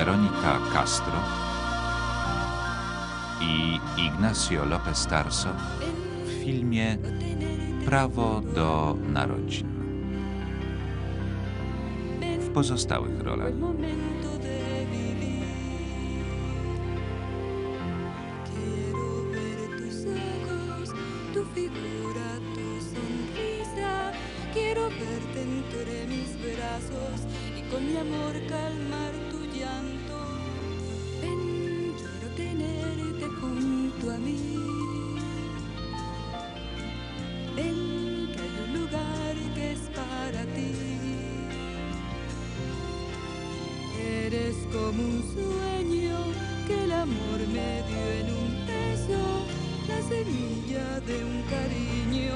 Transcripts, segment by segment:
Weronika Castro i Ignacio López Tarso w filmie Prawo do narodzin. W pozostałych rolach como un sueño que el amor me dio en un beso, la semilla de un cariño,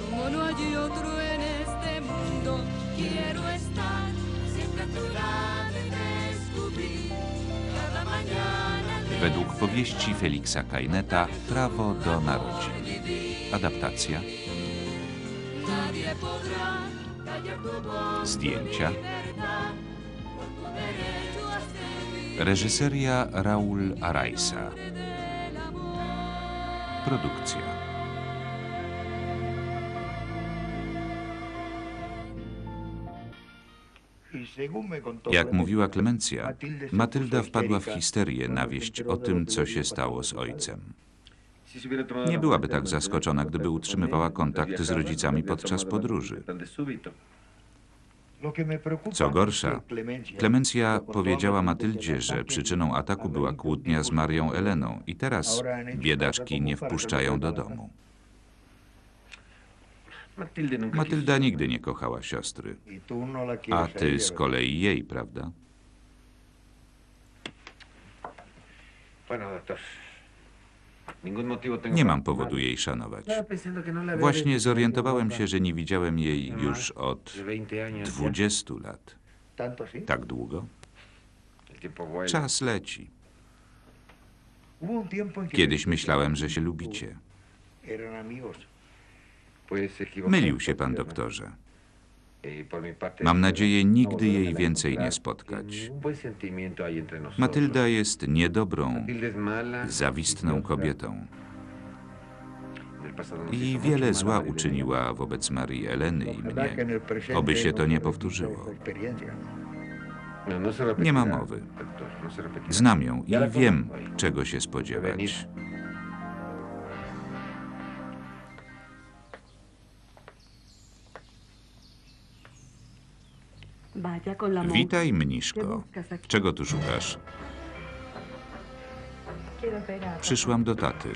como no hay otro en este mundo. Quiero estar siempre a tu lado y descubrir cada mañana. według powieści Feliksa Kajneta Prawo do narodzin. Adaptacja, zdjęcia, reżyseria Raul amor. produkcja. Jak mówiła Klemencja, Matylda wpadła w histerię na wieść o tym, co się stało z ojcem. Nie byłaby tak zaskoczona, gdyby utrzymywała kontakt z rodzicami podczas podróży. Co gorsza, Klemencja powiedziała Matyldzie, że przyczyną ataku była kłótnia z Marią Eleną i teraz biedaczki nie wpuszczają do domu. Matylda nigdy nie kochała siostry, a ty z kolei jej, prawda? Nie mam powodu jej szanować. Właśnie zorientowałem się, że nie widziałem jej już od 20 lat. Tak długo? Czas leci. Kiedyś myślałem, że się lubicie. Mylił się pan, doktorze. Mam nadzieję nigdy jej więcej nie spotkać. Matylda jest niedobrą, zawistną kobietą i wiele zła uczyniła wobec Marii Eleny i mnie. Oby się to nie powtórzyło. Nie ma mowy. Znam ją i wiem, czego się spodziewać. Witaj, mniszko. Czego tu szukasz? Przyszłam do taty.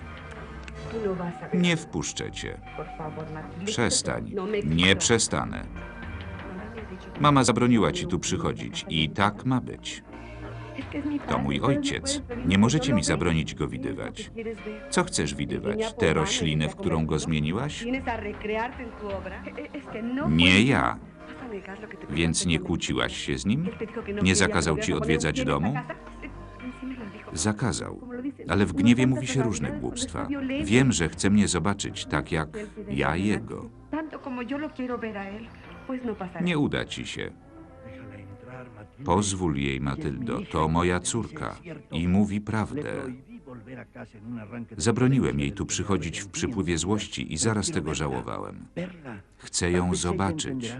Nie wpuszczę cię. Przestań. Nie przestanę. Mama zabroniła ci tu przychodzić i tak ma być. To mój ojciec. Nie możecie mi zabronić go widywać. Co chcesz widywać? Tę roślinę, w którą go zmieniłaś? Nie ja. Więc nie kłóciłaś się z nim? Nie zakazał ci odwiedzać domu? Zakazał, ale w gniewie mówi się różne głupstwa. Wiem, że chce mnie zobaczyć tak jak ja jego. Nie uda ci się. Pozwól jej, Matyldo, to moja córka i mówi prawdę. Zabroniłem jej tu przychodzić w przypływie złości i zaraz tego żałowałem. Chcę ją zobaczyć.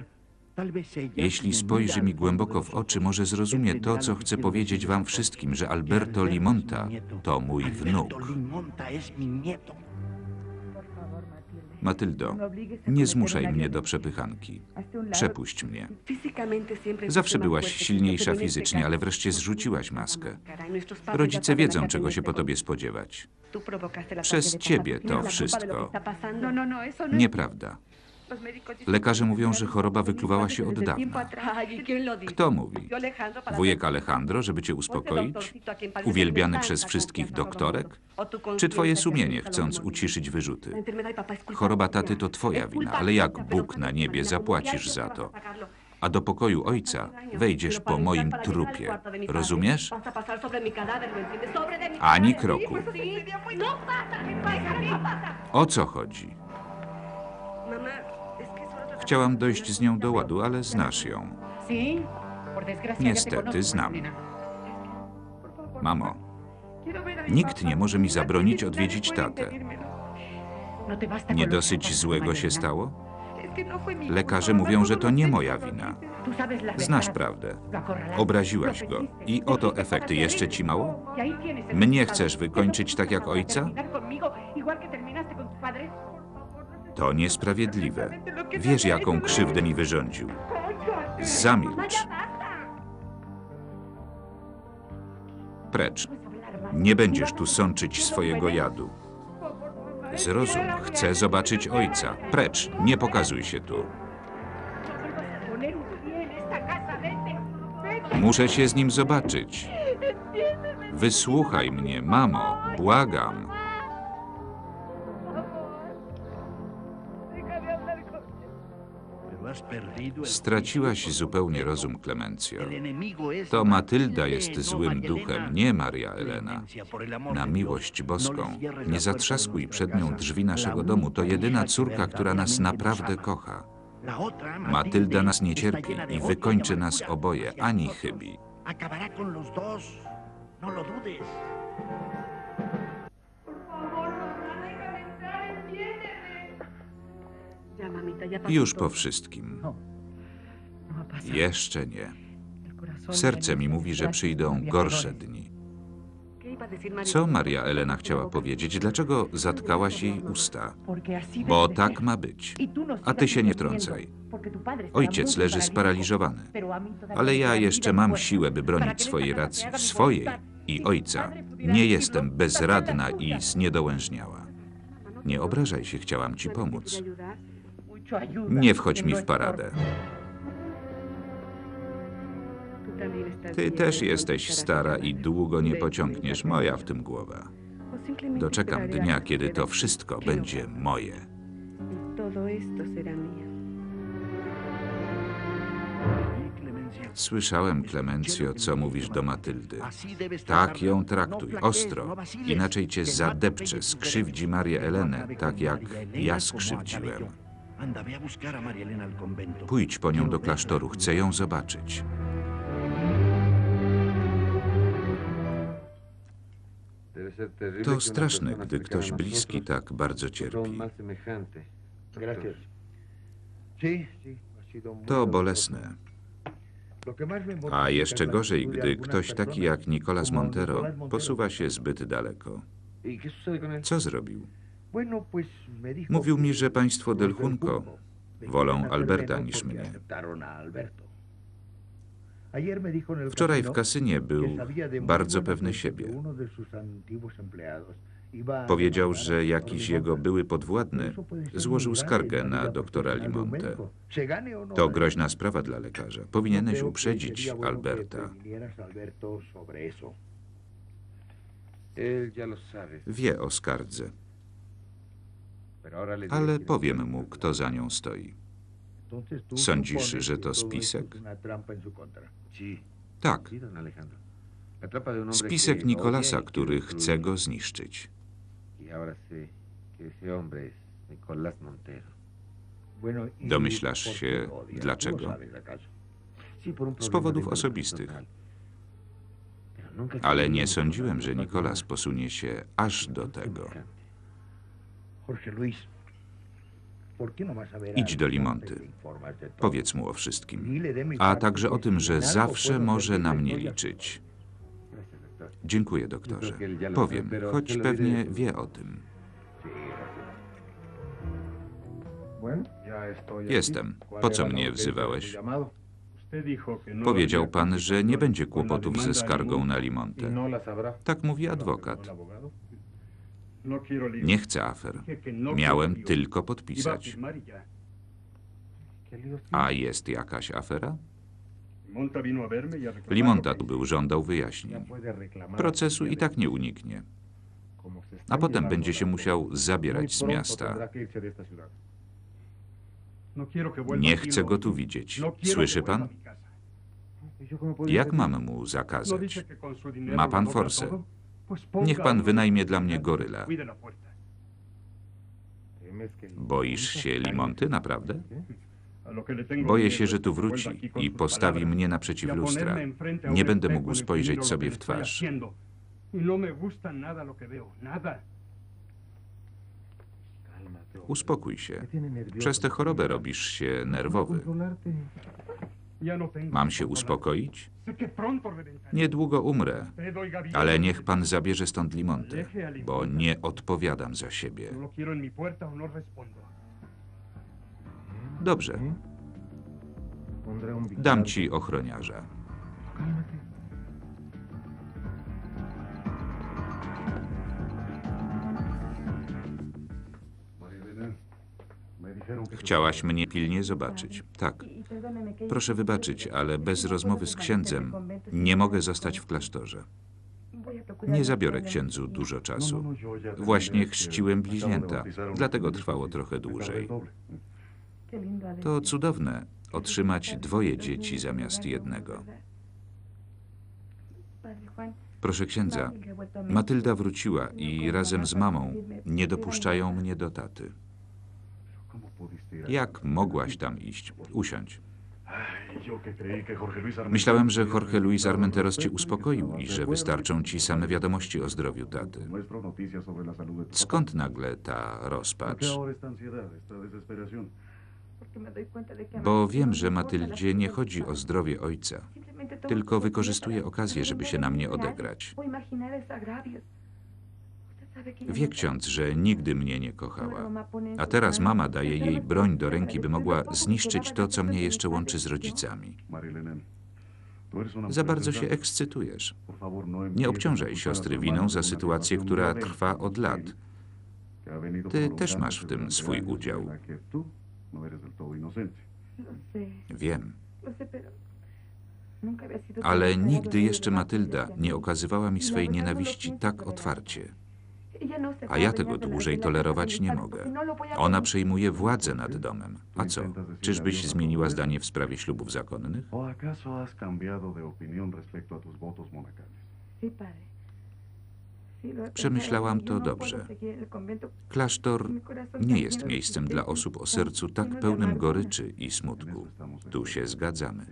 Jeśli spojrzy mi głęboko w oczy, może zrozumie to, co chcę powiedzieć wam wszystkim, że Alberto Limonta to mój wnuk. Matyldo, nie zmuszaj mnie do przepychanki. Przepuść mnie. Zawsze byłaś silniejsza fizycznie, ale wreszcie zrzuciłaś maskę. Rodzice wiedzą, czego się po tobie spodziewać. Przez ciebie to wszystko. Nieprawda. Lekarze mówią, że choroba wykluwała się od dawna. Kto mówi? Wujek Alejandro, żeby cię uspokoić? Uwielbiany przez wszystkich doktorek? Czy twoje sumienie, chcąc uciszyć wyrzuty? Choroba taty to twoja wina, ale jak Bóg na niebie zapłacisz za to? A do pokoju ojca wejdziesz po moim trupie. Rozumiesz? Ani kroku. O co chodzi? Chciałam dojść z nią do ładu, ale znasz ją. Niestety znam. Mamo, nikt nie może mi zabronić odwiedzić tatę. Nie dosyć złego się stało? Lekarze mówią, że to nie moja wina. Znasz prawdę. Obraziłaś go. I oto efekty. Jeszcze ci mało? Mnie chcesz wykończyć tak jak ojca? To niesprawiedliwe. Wiesz, jaką krzywdę mi wyrządził. Zamilcz. Precz. Nie będziesz tu sączyć swojego jadu. Zrozum, chcę zobaczyć ojca. Precz, nie pokazuj się tu. Muszę się z nim zobaczyć. Wysłuchaj mnie, mamo, błagam. Straciłaś zupełnie rozum, Klemencjo. To Matylda jest złym duchem, nie Maria Elena. Na miłość boską, nie zatrzaskuj przed nią drzwi naszego domu. To jedyna córka, która nas naprawdę kocha. Matylda nas nie cierpi i wykończy nas oboje, ani chybi. Acabará con los dos. No lo dudes. Już po wszystkim. Jeszcze nie. Serce mi mówi, że przyjdą gorsze dni. Co Maria Elena chciała powiedzieć? Dlaczego zatkałaś jej usta? Bo tak ma być. A ty się nie wtrącaj. Ojciec leży sparaliżowany. Ale ja jeszcze mam siłę, by bronić swojej racji, swojej i ojca. Nie jestem bezradna i zniedołężniała. Nie obrażaj się, chciałam ci pomóc. Nie wchodź mi w paradę. Ty też jesteś stara i długo nie pociągniesz, moja w tym głowa. Doczekam dnia, kiedy to wszystko będzie moje. Słyszałem, Klemencjo, co mówisz do Matyldy. Tak ją traktuj, ostro, inaczej cię zadepcze, skrzywdzi Marię Elenę, tak jak ja skrzywdziłem. Pójdź po nią do klasztoru, chcę ją zobaczyć. To straszne, gdy ktoś bliski tak bardzo cierpi. To bolesne. A jeszcze gorzej, gdy ktoś taki jak Nicolas Montero posuwa się zbyt daleko. Co zrobił? Mówił mi, że państwo Del Junco wolą Alberta niż mnie. Wczoraj w kasynie był bardzo pewny siebie. Powiedział, że jakiś jego były podwładny złożył skargę na doktora Limonte. To groźna sprawa dla lekarza. Powinieneś uprzedzić Alberta. Wie o skardze, ale powiem mu, kto za nią stoi. Sądzisz, że to spisek? Tak, spisek Nikolasa, który chce go zniszczyć. Domyślasz się dlaczego? Z powodów osobistych. Ale nie sądziłem, że Nikolas posunie się aż do tego. Idź do Limonty. Powiedz mu o wszystkim, a także o tym, że zawsze może na mnie liczyć. Dziękuję, doktorze. Powiem, choć pewnie wie o tym. Jestem. Po co mnie wzywałeś? Powiedział pan, że nie będzie kłopotów ze skargą na Limonte. Tak mówi adwokat. Nie chcę afer. Miałem tylko podpisać. A jest jakaś afera? Limonta tu był, żądał wyjaśnień. Procesu i tak nie uniknie. A potem będzie się musiał zabierać z miasta. Nie chcę go tu widzieć. Słyszy pan? Jak mam mu zakazać? Ma pan forsę. Niech pan wynajmie dla mnie goryla. Boisz się Limonty, naprawdę? Boję się, że tu wróci i postawi mnie naprzeciw lustra. Nie będę mógł spojrzeć sobie w twarz. Y no. Uspokój się. Przez tę chorobę robisz się nerwowy. No Mam się uspokoić? Niedługo umrę, ale niech pan zabierze stąd limonkę, bo nie odpowiadam za siebie. No no. Dobrze, dam ci ochroniarza. Chciałaś mnie pilnie zobaczyć. Tak. Proszę wybaczyć, ale bez rozmowy z księdzem nie mogę zostać w klasztorze. Nie zabiorę księdzu dużo czasu. Właśnie chrzciłem bliźnięta, dlatego trwało trochę dłużej. To cudowne otrzymać dwoje dzieci zamiast jednego. Proszę księdza, Matylda wróciła i razem z mamą nie dopuszczają mnie do taty. Jak mogłaś tam iść? Usiądź. Myślałem, że Jorge Luis Armenteros cię uspokoił i że wystarczą ci same wiadomości o zdrowiu taty. Skąd nagle ta rozpacz? Bo wiem, że Matyldzie nie chodzi o zdrowie ojca, tylko wykorzystuje okazję, żeby się na mnie odegrać. Wie ksiądz, że nigdy mnie nie kochała. A teraz mama daje jej broń do ręki, by mogła zniszczyć to, co mnie jeszcze łączy z rodzicami. Za bardzo się ekscytujesz. Nie obciążaj siostry winą za sytuację, która trwa od lat. Ty też masz w tym swój udział. Wiem. Ale nigdy jeszcze Matylda nie okazywała mi swej nienawiści tak otwarcie. A ja tego dłużej tolerować nie mogę. Ona przejmuje władzę nad domem. A co? Czyżbyś zmieniła zdanie w sprawie ślubów zakonnych? Przemyślałam to dobrze. Klasztor nie jest miejscem dla osób o sercu tak pełnym goryczy i smutku. Tu się zgadzamy.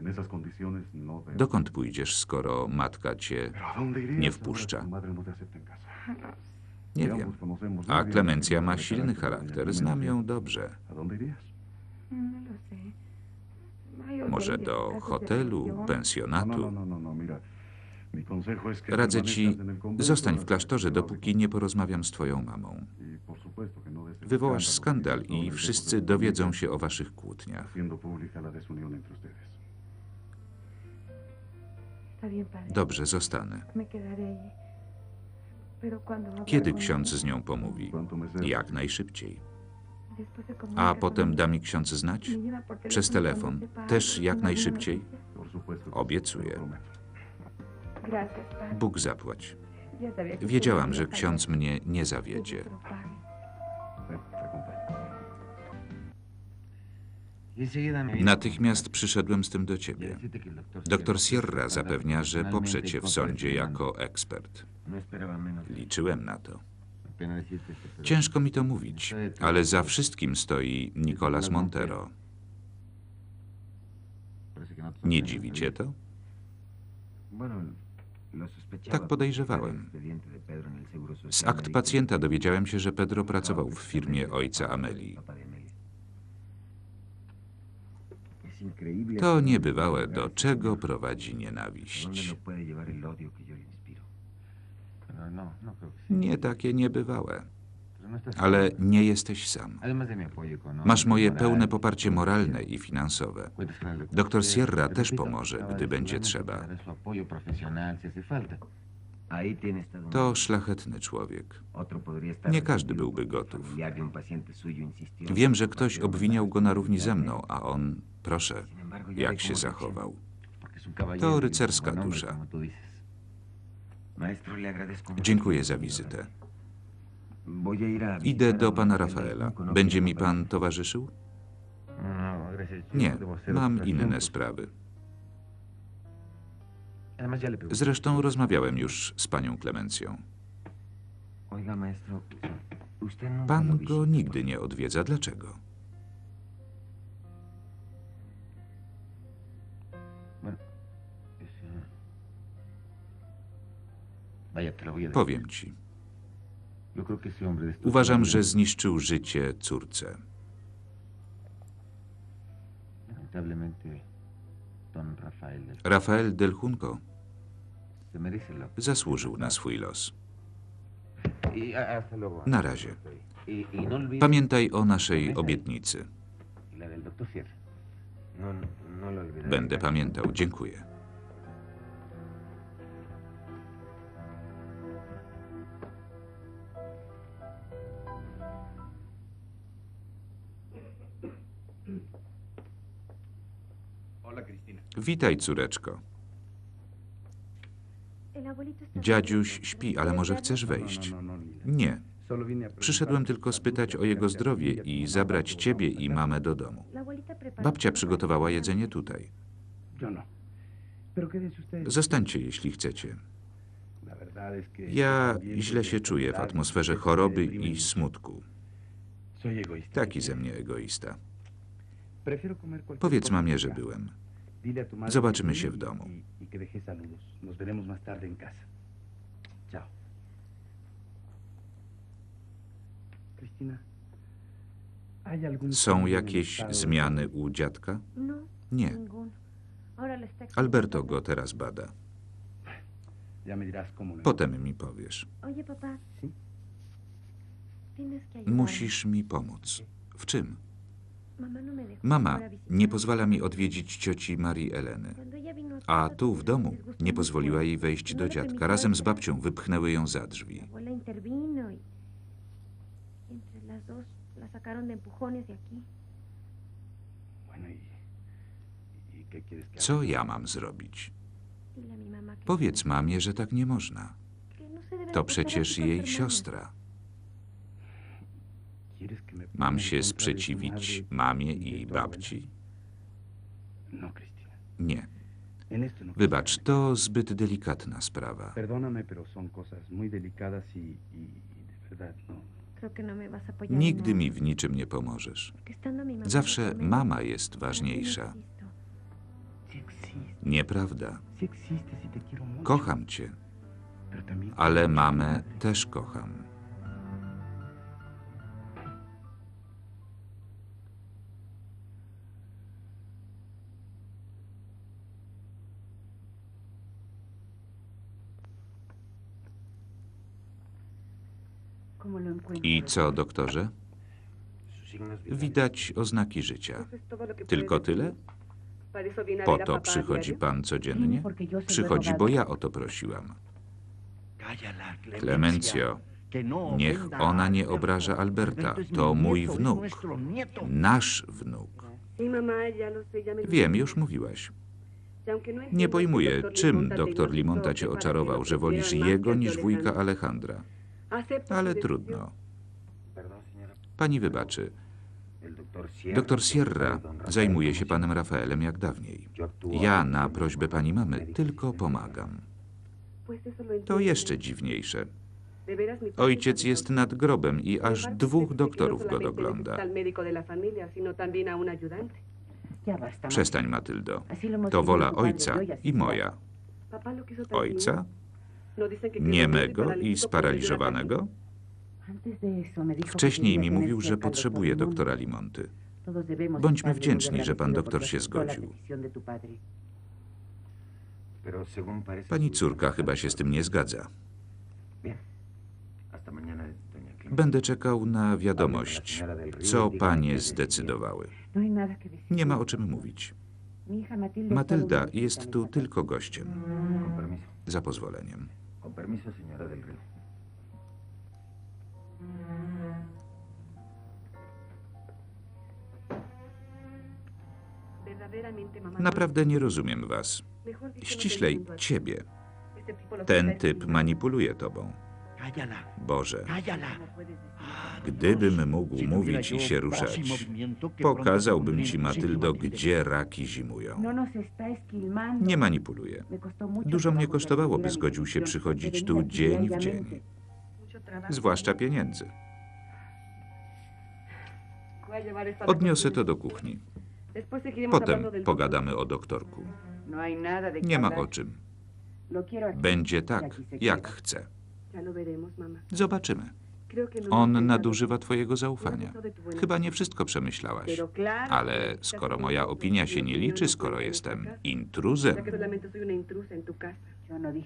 No. Dokąd pójdziesz, skoro matka cię ¿Pero a dónde irías nie wpuszcza? Nie wiem. A Klemencja ma silny charakter, znam ją dobrze. ¿A dónde irías? Może do hotelu, pensjonatu. no, no, no, Radzę ci, zostań w klasztorze, dopóki nie porozmawiam z twoją mamą. Y, Wywołasz skandal i wszyscy dowiedzą się o waszych kłótniach. Dobrze, zostanę. Kiedy ksiądz z nią pomówi? Jak najszybciej. A potem da mi ksiądz znać? Przez telefon. Też jak najszybciej. Obiecuję. Bóg zapłać. Wiedziałam, że ksiądz mnie nie zawiedzie. Natychmiast przyszedłem z tym do ciebie. Doktor Sierra zapewnia, że poprze cię w sądzie jako ekspert. Liczyłem na to. Ciężko mi to mówić, ale za wszystkim stoi Nicolas Montero. Nie dziwi cię to? Tak podejrzewałem. Z akt pacjenta dowiedziałem się, że Pedro pracował w firmie ojca Amelii. To niebywałe, do czego prowadzi nienawiść. Nie takie niebywałe, ale nie jesteś sam. Masz moje pełne poparcie moralne i finansowe. Doktor Sierra też pomoże, gdy będzie trzeba. To szlachetny człowiek. Nie każdy byłby gotów. Wiem, że ktoś obwiniał go na równi ze mną, a on, proszę, jak się zachował. To rycerska dusza. Dziękuję za wizytę. Idę do pana Rafaela. Będzie mi pan towarzyszył? Nie, mam inne sprawy. Zresztą rozmawiałem już z panią Klemencją. Pan go nigdy nie odwiedza. Dlaczego? Powiem ci. Uważam, że zniszczył życie córce. Rafael del Junco zasłużył na swój los. Na razie. Pamiętaj o naszej obietnicy. Będę pamiętał. Dziękuję. Witaj, córeczko. Dziadziuś śpi, ale może chcesz wejść? Nie. Przyszedłem tylko spytać o jego zdrowie i zabrać ciebie i mamę do domu. Babcia przygotowała jedzenie tutaj. Zostańcie, jeśli chcecie. Ja źle się czuję w atmosferze choroby i smutku. Taki ze mnie egoista. Powiedz mamie, że byłem. Zobaczymy się w domu. Są jakieś zmiany u dziadka? Nie. Alberto go teraz bada. Potem mi powiesz. Musisz mi pomóc. W czym? Mama nie pozwala mi odwiedzić cioci Marii Eleny. A tu w domu nie pozwoliła jej wejść do dziadka. Razem z babcią wypchnęły ją za drzwi. y de aquí. Co ja mam zrobić? Powiedz mamie, że tak nie można. no To przecież jej siostra. Mam się sprzeciwić mamie i babci? Nie. Wybacz, to zbyt delikatna sprawa. Y, y, y no. No en Nigdy mi w niczym nie pomożesz. Zawsze mama jest no ważniejsza. Nieprawda. Kocham cię, ale mamę też kocham. I co, doktorze? Widać oznaki życia. Tylko tyle? Po to przychodzi pan codziennie? Przychodzi, bo ja o to prosiłam. No niech ona nie obraża Alberta. To mój wnuk. Nasz wnuk. Wiem, już mówiłaś. Nie pojmuję, czym doktor Limonta cię oczarował, że wolisz jego niż wujka Alejandra. Ale trudno. Pani wybaczy. Doktor Sierra zajmuje się panem Rafaelem jak dawniej. Ja na prośbę pani mamy tylko pomagam. To jeszcze dziwniejsze. Ojciec jest nad grobem i aż dwóch doktorów go dogląda. Przestań, Matyldo. To wola ojca i moja. Ojca? Niemego i sparaliżowanego? Wcześniej mi mówił, że potrzebuje doktora Limonty. Bądźmy wdzięczni, że pan doktor się zgodził. Pani córka chyba się z tym nie zgadza. Będę czekał na wiadomość, co panie zdecydowały. Nie ma o czym mówić. Matylda jest tu tylko gościem. Za pozwoleniem. Naprawdę nie rozumiem was. Ściślej ciebie. Ten typ manipuluje tobą. Boże, gdybym mógł mówić i się y ruszać, pokazałbym ci, Matyldo, gdzie raki zimują. Nie manipuluję. Dużo Dużo mnie kosztowało, by zgodził się przychodzić tu dzień w dzień. Zwłaszcza pieniędzy. Odniosę to do kuchni. Potem pogadamy o doktorku. Nie ma o czym. Będzie tak, jak chce. Zobaczymy. On nadużywa twojego zaufania. Chyba nie wszystko przemyślałaś. Ale skoro moja opinia się nie liczy, skoro jestem intruzem,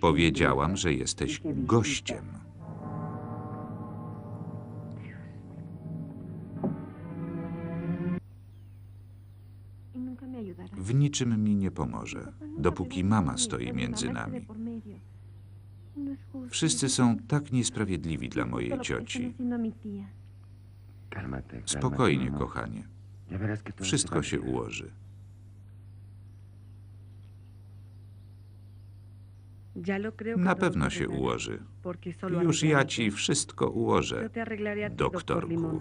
powiedziałam, że jesteś gościem. Y. W niczym mi nie pomoże, dopóki mama stoi między nami. Wszyscy są tak niesprawiedliwi dla mojej cioci. Spokojnie, kochanie. Wszystko się ułoży. Na pewno się ułoży. Już ja ci wszystko ułożę, doktorku.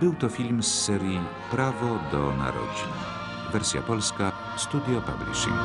Był to film z serii Prawo do narodzin. Wersja polska Studio Publishing.